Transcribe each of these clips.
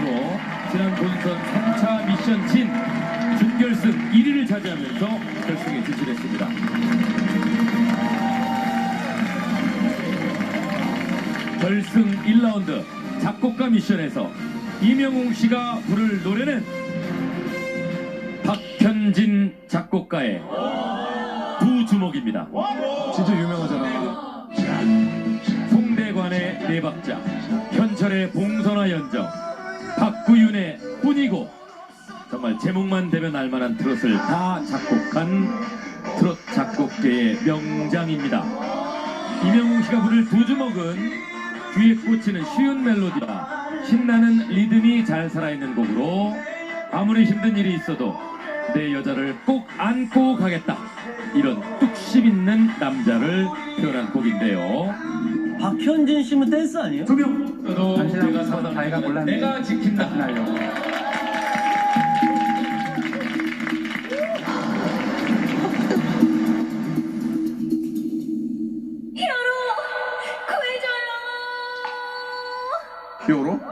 것으로 지난 본선 3차 미션 진 준결승 1위를 차지하면서 결승에 진출했습니다. 결승 1라운드 작곡가 미션에서 이명웅 씨가 부를 노래는 박현진 작곡가의 두 주먹입니다. 진짜 유명하잖아. 송대관의 네 박자, 현철의 봉선화 연정, 박구윤의 뿐이고 정말 제목만 되면 알만한 트롯을 다 작곡한 트롯 작곡계의 명장입니다. 이명웅 씨가 부를 두 주먹은 귀에 꽂히는 쉬운 멜로디와 신나는 리듬이 잘 살아있는 곡으로 아무리 힘든 일이 있어도 내 여자를 꼭 안고 가겠다 이런 뚝심 있는 남자를 표현한 곡인데요. 박현진 씨는 댄스 아니에요? 두명 저도 당신하고 내가 참 다이가 사랑하는 몰랐네. 내가 지킨다 나려고. 히어로 구해줘요. 히어로?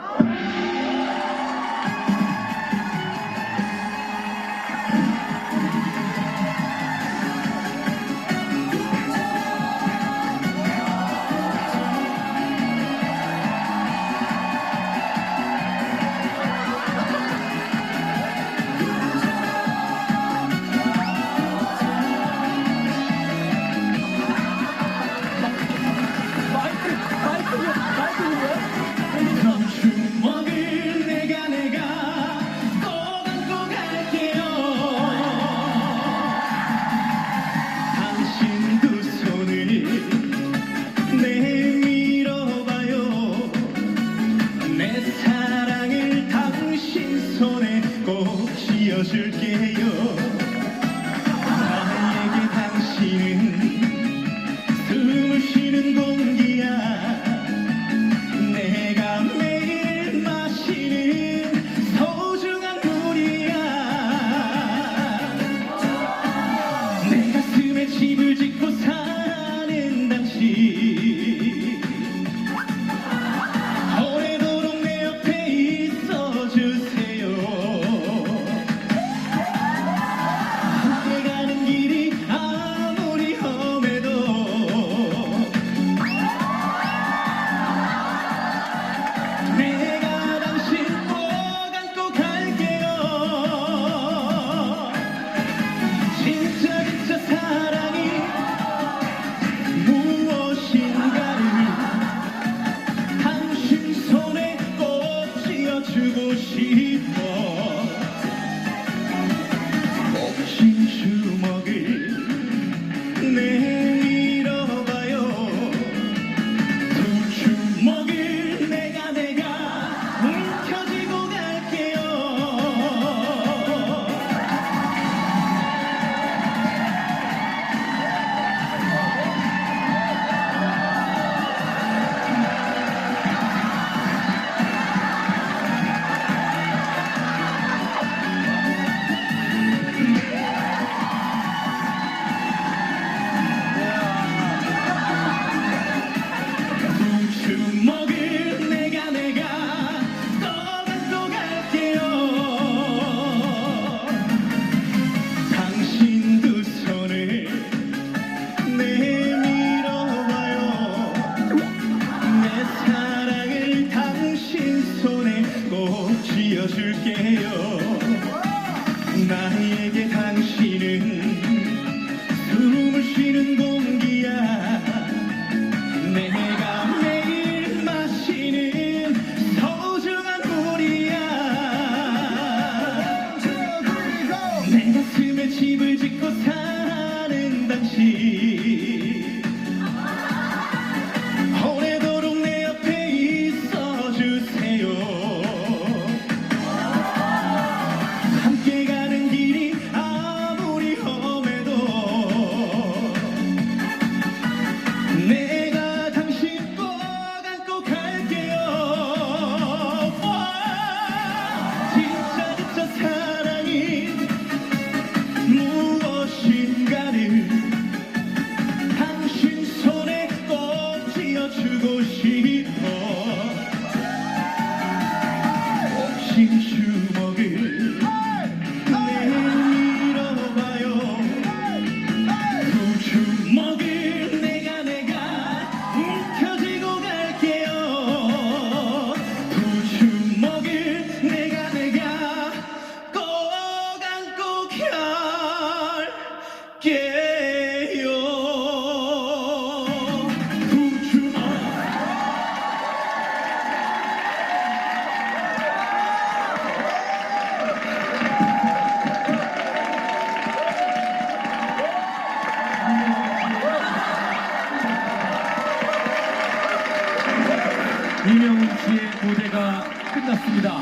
끝났습니다.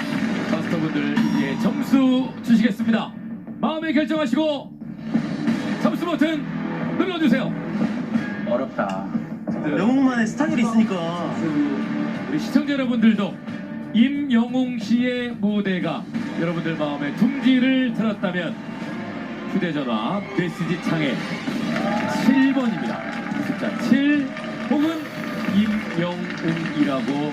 마스터분들 이제 점수 주시겠습니다. 마음에 결정하시고 점수 버튼 눌러주세요. 어렵다. 영웅만의 스타일이 있으니까. 우리 시청자 여러분들도 임영웅 씨의 무대가 여러분들 마음에 둥지를 들었다면 휴대전화 메시지 창에 7번입니다. 숫자 7 혹은 임영웅이라고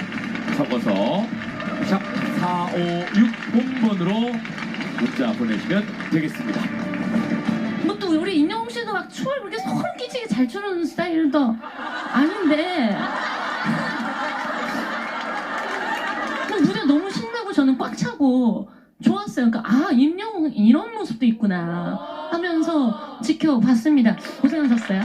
적어서 샵 4560번으로 문자 보내시면 되겠습니다. 뭐 또 우리 임영웅 씨도 막 춤을 그렇게 소름 끼치게 잘 추는 스타일도 아닌데. 그 무대 너무 신나고 저는 꽉 차고 좋았어요. 그러니까 아 임영웅 이런 모습도 있구나 하면서 지켜봤습니다. 고생하셨어요.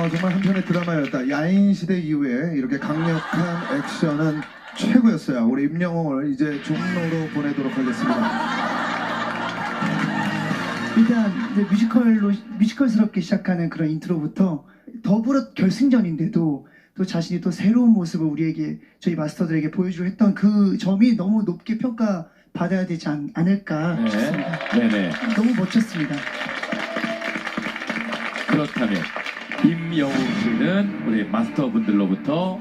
어, 정말 한편의 드라마였다. 야인 시대 이후에 이렇게 강력한 액션은 최고였어요. 우리 임영웅을 이제 종로로 보내도록 하겠습니다. 일단 이제 뮤지컬로 뮤지컬스럽게 시작하는 그런 인트로부터 더불어 결승전인데도 또 자신이 또 새로운 모습을 우리에게 저희 마스터들에게 보여주려 했던 그 점이 너무 높게 평가 받아야 되지 않, 않을까 네. 싶습니다. 네네. 너무 멋졌습니다. 그렇다면 임영웅 씨는 우리 마스터분들로부터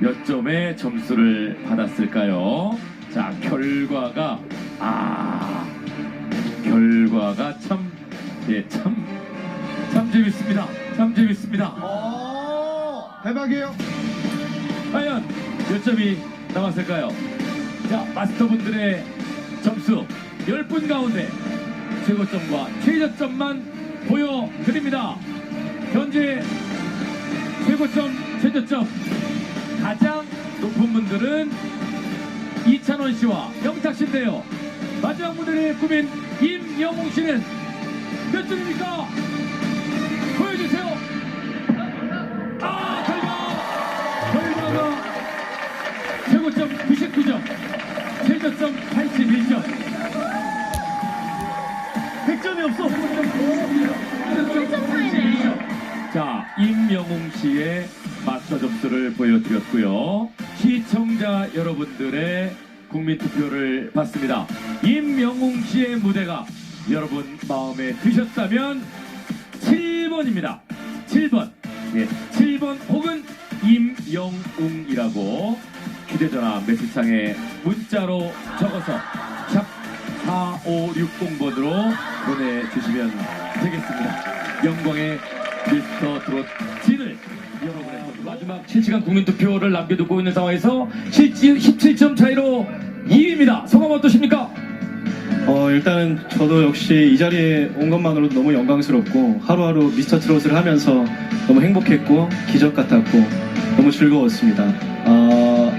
몇 점의 점수를 받았을까요? 자 결과가 아 결과가 참 예, 참, 참 재밌습니다. 참 재밌습니다. 어, 대박이에요. 과연 몇 점이 남았을까요? 자, 마스터분들의 점수 10분 가운데 최고점과 최저점만 보여드립니다. 현재 최고점, 최저점 가장 높은 분들은 이찬원 씨와 영탁 씨인데요. 마지막 무대를 꾸민 임영웅 씨는 몇 점입니까? 씨의 마스터 점수를 보여드렸고요. 시청자 여러분들의 국민 투표를 받습니다. 임영웅 씨의 무대가 여러분 마음에 드셨다면 7번입니다. 7번. 예, 7번 혹은 임영웅이라고 휴대전화 메시지창에 문자로 적어서 샵 4560번으로 보내주시면 되겠습니다. 영광의 미스터 트롯 진을 여러분의 마지막 실시간 국민투표를 남겨두고 있는 상황에서 실지 17점 차이로 2위입니다. 소감 어떠십니까? 어, 일단은 저도 역시 이 자리에 온 것만으로도 너무 영광스럽고 하루하루 미스터 트롯을 하면서 너무 행복했고 기적 같았고 너무 즐거웠습니다. 어,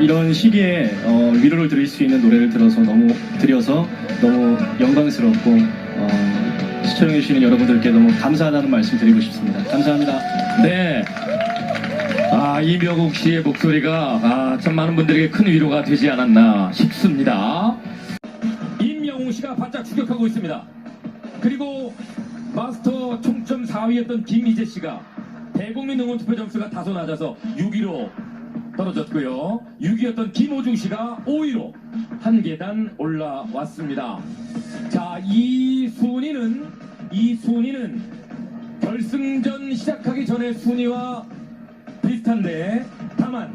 이런 시기에 어, 위로를 드릴 수 있는 노래를 들어서 너무 드려서 너무 영광스럽고 어, 시청해주시는 여러분들께 너무 감사하다는 말씀 드리고 싶습니다. 감사합니다. 네. 아, 이명국 씨의 목소리가 아, 참 많은 분들에게 큰 위로가 되지 않았나 싶습니다. 임영웅 씨가 바짝 추격하고 있습니다. 그리고 마스터 총점 4위였던 김희재 씨가 대국민 응원 투표 점수가 다소 낮아서 6위로 떨어졌고요. 6위였던 김호중 씨가 5위로 한 계단 올라왔습니다. 자, 이 순위는 이 순위는 결승전 시작하기 전에 순위와 비슷한데 다만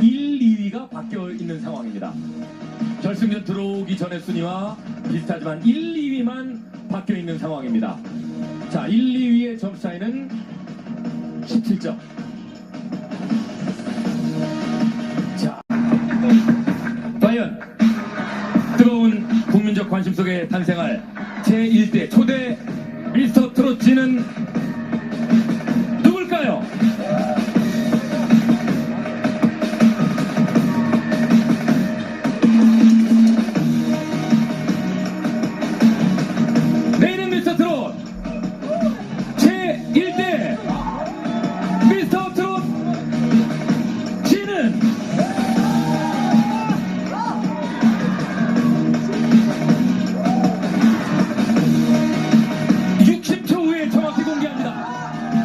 1, 2위가 바뀌어 있는 상황입니다. 결승전 들어오기 전에 순위와 비슷하지만 1, 2위만 바뀌어 있는 상황입니다. 자, 1, 2위의 점수 차이는 17점. 자, 과연 뜨거운 국민적 관심 속에 탄생할